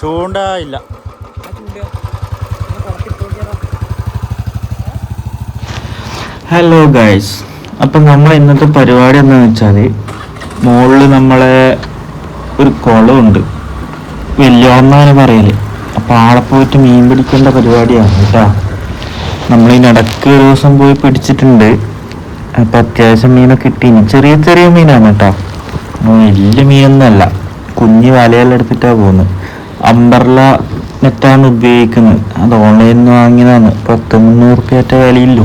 ചൂണ്ട ഇല്ല. Hello guys അപ്പം നമ്മൾ ഇന്നത്തെ പരിപാടി എന്താണെന്ന് വെച്ചാൽ മുകളിൽ നമ്മളെ ഒരു കുളമുണ്ട്. വലിയോന്നാണ് പറയൽ. അപ്പം ആളെ പോയിട്ട് മീൻ പിടിക്കേണ്ട പരിപാടിയാണ് കേട്ടോ നമ്മൾ ഇടയ്ക്ക് ഒരു ദിവസം പോയി പിടിച്ചിട്ടുണ്ട്. അപ്പം അത്യാവശ്യം മീനൊക്കെ കിട്ടി. ചെറിയ ചെറിയ മീനാണ് കേട്ടോ വലിയ മീനൊന്നുമല്ല. കുഞ്ഞ് വലയെല്ലാം എടുത്തിട്ടാണ് പോകുന്നത്. അമ്പർല നെറ്റാണ് ഉപയോഗിക്കുന്നത്. അത് ഓൺലൈനിൽ നിന്ന് വാങ്ങിയതാണ്. പത്ത് മുന്നൂറ് റുപ്യറ്റ വിലയില്ലോ.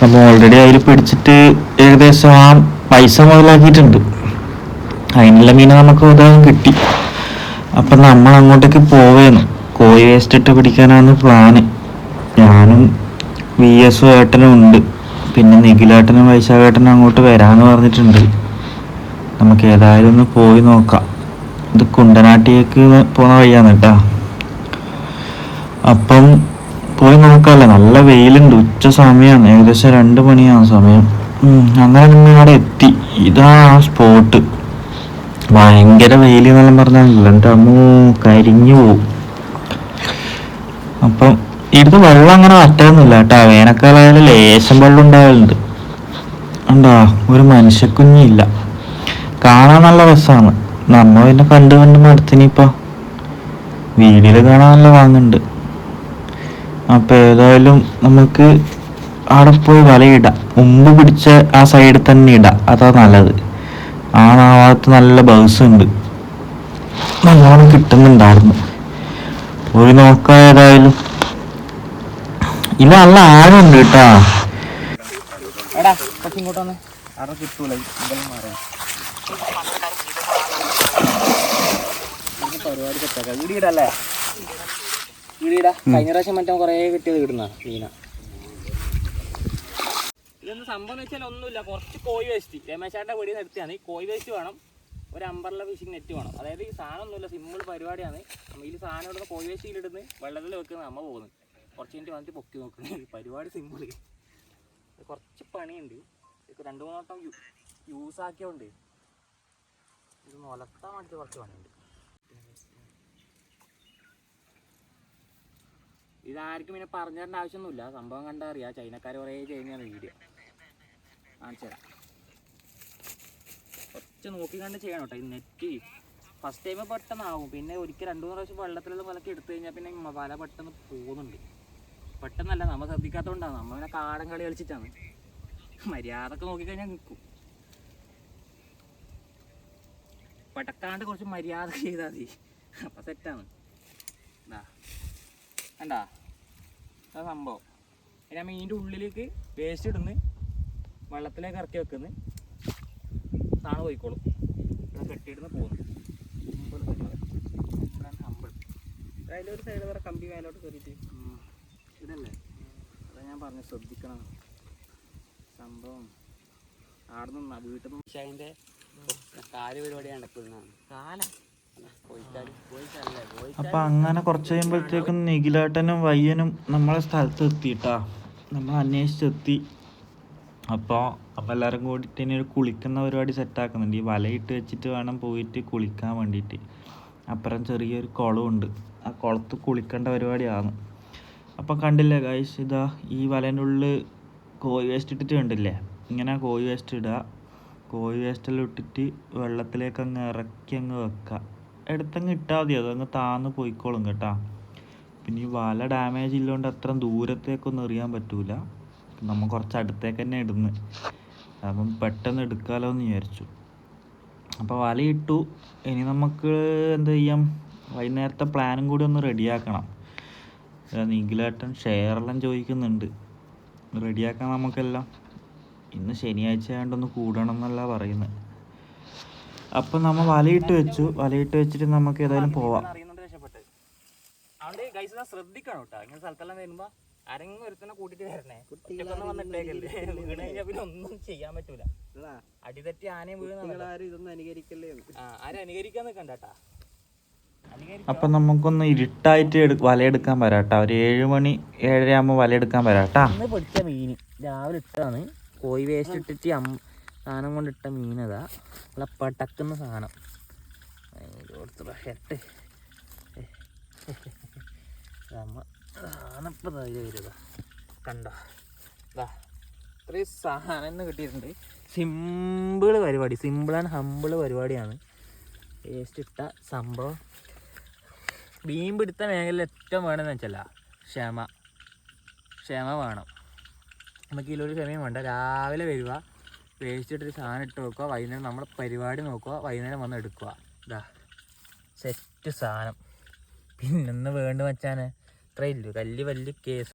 നമ്മൾ ഓൾറെഡി അതിൽ പിടിച്ചിട്ട് ഏകദേശം ആ പൈസ മുതലാക്കിയിട്ടുണ്ട്. അതിനുള്ള മീനെ നമുക്ക് ഉദാഹരണം കിട്ടി. അപ്പം നമ്മൾ അങ്ങോട്ടേക്ക് പോവേന്നു. കോഴി വേസ്റ്റ് ഇട്ട് പിടിക്കാനാണ് പ്ലാന് ഞാനും വി എസ് ഏട്ടനും ഉണ്ട്. പിന്നെ നിഖിലേട്ടനും വൈശാഖേട്ടനും അങ്ങോട്ട് വരാമെന്ന് പറഞ്ഞിട്ടുണ്ട്. നമുക്ക് ഏതായാലും ഒന്ന് പോയി നോക്കാം. ഇത് കുണ്ടനാട്ടിലേക്ക് പോണ വഴിയാണ് കേട്ടാ. അപ്പം പോയി നോക്കാല്ലേ നല്ല വെയിലുണ്ട് ഉച്ച സമയമാണ് ഏകദേശം രണ്ട് മണിയാണ് സമയം. അങ്ങനെ നമ്മൾ അവിടെ എത്തി. ഇതാ ആ സ്പോട്ട്. ഭയങ്കര വെയിൽ എന്നെല്ലാം പറഞ്ഞാൽ എന്റെ അമ്മൂ കരിഞ്ഞു പോവും. അപ്പം ഇവിടുത്തെ വെള്ളം അങ്ങനെ വറ്റാന്നില്ല കേട്ടാ. വേനൽക്കാലമായാലും ലേശം വെള്ളം ഉണ്ടാവലുണ്ട്. എന്താ ഒരു മനുഷ്യക്കുഞ്ഞില്ല. കാണാൻ നല്ല രസമാണ്. നമ്മ പിന്നെ കണ്ട് കണ്ട് മടുത്തിനിപ്പോ വീഡിയോയിൽ കാണാനല്ല വാങ്ങണ്ട്. അപ്പൊ ഏതായാലും നമുക്ക് അവിടെ പോയി വലയിടാം മുമ്പ് പിടിച്ച ആ സൈഡിൽ തന്നെ ഇട. അതാ നല്ലത്. ആ ഭാഗത്ത് നല്ല ബൗസ് ഉണ്ട്. നല്ലോണം കിട്ടുന്നുണ്ടായിരുന്നു. പോയി നോക്കാം ഏതായാലും. ഇത് നല്ല ആഴമുണ്ട് കേട്ടാ. കിട്ടൂല. പരിപാടി സെറ്റാക്കാം വീടിയിടല്ലേ വീടിയിടാ കഴിഞ്ഞ പ്രാവശ്യം മറ്റേ കുറേ കിട്ടിയത് കിട്ടുന്ന മീന. ഇതൊന്ന് സംഭവം വെച്ചാൽ ഒന്നുമില്ല. കുറച്ച് കോഴി വേസ്റ്റ് രമേശാന്റെ വീടിൽ എടുത്തതാണ്. ഈ കോഴി വേസ്റ്റ് വേണം. ഒരു അമ്പർല ഫിഷിംഗ് നെറ്റ് വേണം. അതായത് ഈ സാധനം ഒന്നുമില്ല. സിമ്പിൾ പരിപാടിയാണ്. നമ്മൾ ഈ സാധനം ഇടുന്ന കോഴി വേസ്റ്റ് ഇടുന്ന് വെള്ളത്തിൽ വെക്കുന്ന അമ്മ പോകുന്നത്. കുറച്ച് മിനിറ്റ് വന്നിട്ട് പൊക്കി നോക്കുന്നത് പരിപാടി സിമ്പിൾ കുറച്ച് പണിയുണ്ട്. രണ്ട് മൂന്ന് വട്ടം യൂസ് ആക്കിയോണ്ട് ഇത് മുലത്താൻ വേണ്ടിയിട്ട് കുറച്ച് പണിയുണ്ട്. ഇതാർക്കും പിന്നെ പറഞ്ഞു തരേണ്ട ആവശ്യമൊന്നുമില്ല. സംഭവം കണ്ടാൽ അറിയാം. ചൈനക്കാർ കുറേ ചെയ്യുന്നതാണ് വീഡിയോ കാണിച്ചു തരാം. കുറച്ച് നോക്കി കണ്ട് ചെയ്യണം കേട്ടോ. ഈ നെറ്റ് ഫസ്റ്റ് ടൈം പെട്ടെന്നാവും. പിന്നെ ഒരിക്കൽ രണ്ടു മൂന്ന് പ്രാവശ്യം വെള്ളത്തിലുള്ള വലക്ക് എടുത്തു കഴിഞ്ഞാൽ പിന്നെ വല പെട്ടെന്ന് പോകുന്നുണ്ട്. പെട്ടെന്നല്ല നമ്മൾ ശ്രദ്ധിക്കാത്തതുകൊണ്ടാണ് നമ്മൾ പിന്നെ കാടൻ കളി കളിച്ചിട്ടാണ്. മര്യാദയ്ക്ക് നോക്കിക്കഴിഞ്ഞാൽ നിൽക്കും പടക്കാണ്ട് കുറച്ച് മര്യാദ ചെയ്താൽ മതി. അപ്പം സെറ്റാണ് എന്താ കണ്ടാ? അതാ സംഭവം. അതിന് ആ മീനിന്റെ ഉള്ളിലേക്ക് വേസ്റ്റ് ഇടുന്ന് വെള്ളത്തിലേക്ക് ഇറക്കി വെക്കുന്നു. സാധനം പോയിക്കോളും. കെട്ടിയിടുന്ന് പോകുന്നു അതിലൊരു സൈഡ് വേറെ കമ്പി മേലോട്ട് കയറിയിട്ട് ഇതല്ലേ? അതാ ഞാൻ പറഞ്ഞു ശ്രദ്ധിക്കണം. സംഭവം. ആടെ നിന്നാ വീട്ടിൽ നിന്ന് അതിന്റെ കാൽ പരിപാടിയാണ് നടക്കുന്നതാണ്. കാല. അപ്പൊ അങ്ങനെ കുറച്ച് കഴിയുമ്പോഴത്തേക്കും നിഖിലേട്ടനും വയ്യനും നമ്മളെ സ്ഥലത്ത് എത്തിട്ടാ നമ്മൾ അന്വേഷിച്ചെത്തി. അപ്പോൾ അപ്പോൾ എല്ലാവരും കൂടിയിട്ട് ഇനി ഒരു കുളിക്കുന്ന പരിപാടി സെറ്റാക്കുന്നുണ്ട് ഈ വലയിട്ട് വെച്ചിട്ട് വേണം പോയിട്ട് കുളിക്കാൻ വേണ്ടിയിട്ട്. അപ്പുറം ചെറിയൊരു കുളമുണ്ട് ആ കുളത്ത് കുളിക്കേണ്ട പരിപാടിയാണ്. അപ്പം കണ്ടില്ലേ ഗൈസ് ഇതാ ഈ വലേന്റെ ഉള്ളിൽ കോഴി വേസ്റ്റ് ഇട്ടിട്ട് കണ്ടില്ലേ? ഇങ്ങനെ കോഴി വേസ്റ്റ് ഇടുക കോഴി വേസ്റ്റെല്ലാം ഇട്ടിട്ട് വെള്ളത്തിലേക്ക് അങ്ങ് ഇറക്കി അങ്ങ് വെക്കുക എടുത്തങ്ങ് ഇട്ടാൽ മതി. അതങ്ങ് താന്ന് പോയിക്കോളും കേട്ടാ. പിന്നെ ഈ വല ഡാമേജ് ഇല്ലാണ്ട് അത്ര ദൂരത്തേക്കൊന്നും എറിയാൻ പറ്റൂല. നമ്മൾ കുറച്ച് അടുത്തേക്ക് തന്നെ ഇടുന്നു. അപ്പം പെട്ടെന്ന് എടുക്കാമല്ലോ എന്ന് വിചാരിച്ചു. അപ്പോൾ വലയിട്ടു ഇനി നമുക്ക് എന്ത് ചെയ്യാം? വൈകുന്നേരത്തെ പ്ലാനും കൂടി ഒന്ന് റെഡിയാക്കണം നീങ്കിലേട്ടൻ ഷെയറെല്ലാം ചോദിക്കുന്നുണ്ട്. റെഡിയാക്കാം നമുക്കെല്ലാം. ഇന്ന് ശനിയാഴ്ച ആയതുകൊണ്ടൊന്ന് കൂടണം എന്നല്ല പറയുന്നത് അപ്പം നമ്മ വലയിട്ട് വെച്ചു. വലയിട്ട് വെച്ചിട്ട് നമുക്ക് ഏതായാലും പോവാം. അപ്പൊ രക്ഷപ്പെട്ട്. അതുകൊണ്ട് ഗൈസ് ശ്രദ്ധിക്കണം കേട്ടോ. ഇങ്ങനെ സ്ഥലത്തെല്ലാം വരുമ്പോ ആരെങ്കിലും ഒരുത്തനെ കൂട്ടിട്ട് വരണേ. ഒറ്റക്കൊന്നും വന്നിട്ടേക്കല്ലേ? വീണ് കഴിഞ്ഞാൽ പിന്നെ ഒന്നും ചെയ്യാൻ പറ്റൂല. അടിതെറ്റി ആനയും വീഴുന്ന ഇതൊന്നും അനുകരിക്കല്ലേ ആരും അനുകരിക്കാൻ അപ്പം നമുക്കൊന്ന് ഇരുട്ടായിട്ട് എടു വലയെടുക്കാൻ വരാട്ടാ ഒരു ഏഴ് മണി ഏഴര ആകുമ്പോൾ വലയെടുക്കാൻ വരാട്ടാ പൊടിച്ച മീൻ രാവിലെ ഇട്ടാണ്. കോഴി വേസ്റ്റ് ഇട്ടിട്ട് സാധനം കൊണ്ടിട്ട മീനതാ. നല്ല പടക്കുന്ന സാധനം. കൊടുത്ത ഷർട്ട് നമ്മ ആനപ്പോൾ വരുക കണ്ടോ? ഇതാ ഇത്രയും സാധനം എന്ന് കിട്ടിയിട്ടുണ്ട്. സിമ്പിൾ പരിപാടി. സിമ്പിൾ ആൻഡ് ഹമ്പിൾ പരിപാടിയാണ്. വേസ്റ്റ് ഇട്ട സംഭവം. മീൻ പിടുത്ത മേഖലയിൽ ഏറ്റവും വേണമെന്ന് വെച്ചല്ല ക്ഷമ. ക്ഷമ വേണം. നമുക്ക് ഇതിലൊരു ക്ഷമയും വേണ്ട. രാവിലെ വരിക വേസ്റ്റ് ഇട്ടൊരു സാധനം ഇട്ട് വെക്കുക. വൈകുന്നേരം നമ്മുടെ പരിപാടി നോക്കുക. വൈകുന്നേരം വന്ന് എടുക്കുക. ഇതാ സെറ്റ് സാധനം. പിന്നൊന്ന് വേണ്ട വെച്ചാൽ ഇത്രയില്ലു വലിയ വലിയ കേസ്